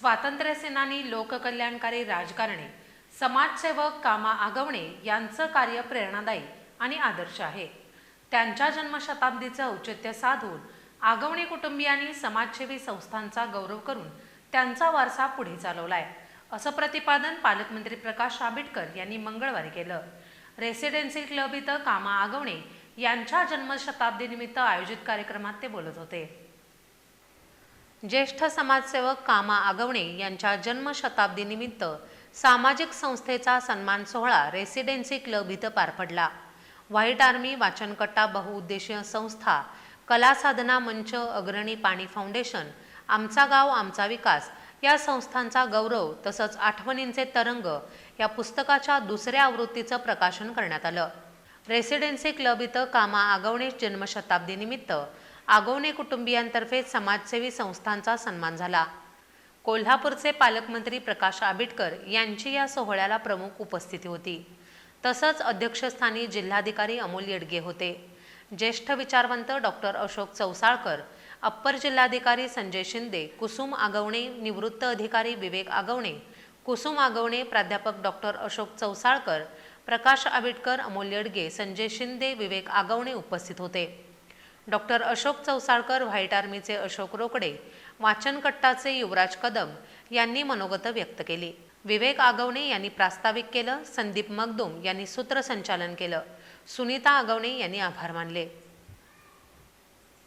स्वातंत्र्यसेनानी लोककल्याणकारी राजकारणी समाजसेवक कामा आगवणे यांचं कार्य प्रेरणादायी आणि आदर्श आहे. त्यांच्या जन्मशताब्दीचं औचित्य साधून आगवणे कुटुंबियांनी समाजसेवी संस्थांचा गौरव करून त्यांचा वारसा पुढे चालवलाय असं प्रतिपादन पालकमंत्री प्रकाश आंबेडकर यांनी मंगळवारी केलं. रेसिडेन्सी क्लब इथं कामा आगवणे यांच्या जन्मशताब्दीनिमित्त आयोजित कार्यक्रमात ते बोलत होते. ज्येष्ठ समाजसेवक कामा आगवणे यांच्या जन्मशताब्दीनिमित्त सामाजिक संस्थेचा सन्मान सोहळा रेसिडेन्सी क्लब इथं पार पडला. व्हाईट आर्मी वाचनकट्टा बहुउद्देशीय संस्था कला साधना मंच अग्रणी पाणी फाउंडेशन आमचा गाव आमचा विकास या संस्थांचा गौरव तसंच आठवणींचे तरंग या पुस्तकाच्या दुसऱ्या आवृत्तीचं प्रकाशन करण्यात आलं. रेसिडेन्सी क्लब इथं कामा आगवणे जन्मशताब्दीनिमित्त आगवणे कुटुंबियांतर्फे समाजसेवी संस्थांचा सन्मान झाला. कोल्हापूरचे पालकमंत्री प्रकाश आंबेडकर यांची या सोहळ्याला प्रमुख उपस्थिती होती. तसंच अध्यक्षस्थानी जिल्हाधिकारी अमोल येडगे होते. ज्येष्ठ विचारवंत डॉक्टर अशोक चौसाळकर अप्पर जिल्हाधिकारी संजय शिंदे कुसुम आगवणे निवृत्त अधिकारी विवेक आगवणे कुसुम आगवणे प्राध्यापक डॉक्टर अशोक चौसाळकर प्रकाश आंबेडकर अमोल येडगे संजय शिंदे विवेक आगवणे उपस्थित होते. डॉक्टर अशोक चौसाळकर व्हाईट आर्मीचे अशोक रोकडे वाचनकट्टाचे युवराज कदम यांनी मनोगत व्यक्त केली. विवेक आगवणे यांनी प्रास्ताविक केलं संदीप मगदुम यांनी सूत्रसंचालन केलं. सुनीता आगवणे यांनी आभार मानले.